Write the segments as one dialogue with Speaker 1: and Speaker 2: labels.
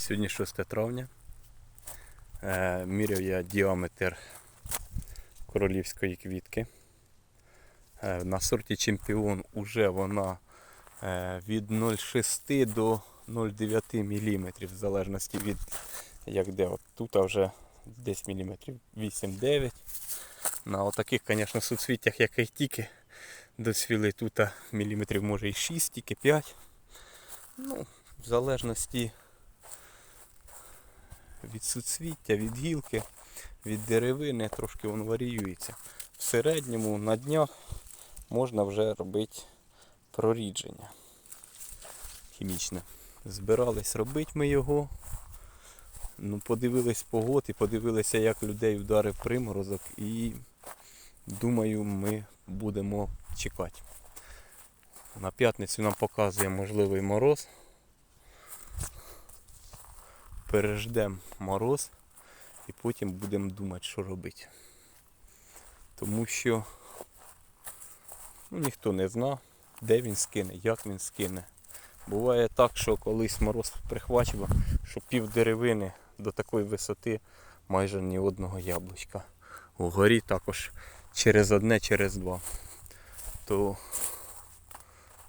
Speaker 1: Сьогодні 6 травня. Е, міряв я діаметр королівської квітки. Е, на сорті чемпіон уже вона е, від 0,6 до 0,9 мм, в залежності від як де. От тут вже десь міліметрів 8-9. На отаких, звісно, суцвіттях, яких тільки досвіли тут міліметрів може і 6, тільки 5. Ну, в залежності від суцвіття, від гілки, від деревини трошки воно варіюється. В середньому на днях можна вже робити прорідження хімічне. Збирались робити ми його. Ну, подивились погод і подивилися, як людей вдарив приморозок і думаю, ми будемо чекати. На п'ятницю нам показує можливий мороз. Переждемо мороз і потім будемо думати, що робити. Тому що ну, ніхто не зна, де він скине, як він скине. Буває так, що колись мороз прихвачив, що пів деревини до такої висоти майже ні одного яблучка. Угорі також через одне, через два. То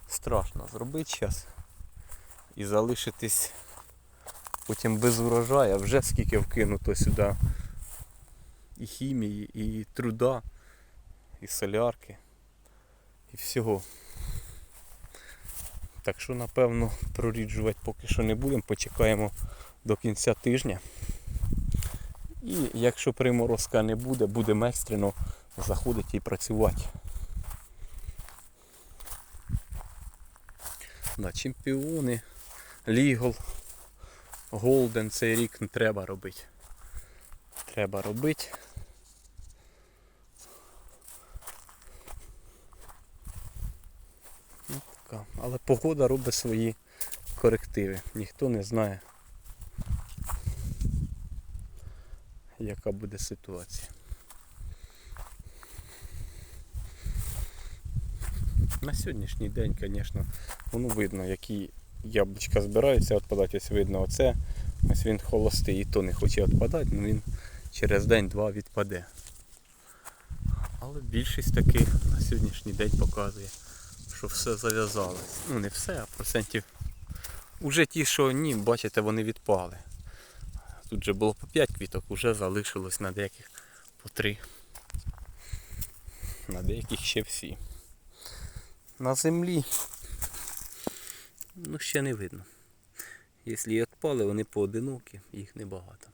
Speaker 1: страшно зробити зараз і залишитись потім без урожаю, вже скільки вкинуто сюди і хімії, і труда, і солярки, і всього. Так що, напевно, проріджувати поки що не будемо, почекаємо до кінця тижня. І якщо приморозка не буде, будемо екстрено заходити і працювати. Да, чемпіони, лігол, голден цей рік не треба робити. Треба робити. Ну, така. Але погода робить свої корективи. Ніхто не знає, яка буде ситуація. На сьогоднішній день, звісно, воно видно, які яблучка збираються відпадати. Ось видно оце. Ось він холостий і то не хоче відпадати, але він через день-два відпаде. Але більшість таких на сьогоднішній день показує, що все зав'язалось. Ну не все, а процентів. Уже ті, що ні, бачите, вони відпали. Тут же було по 5 квіток, вже залишилось на деяких по 3. На деяких ще всі. На землі ну ще не видно. Якщо і відпали, вони поодинокі, їх небагато.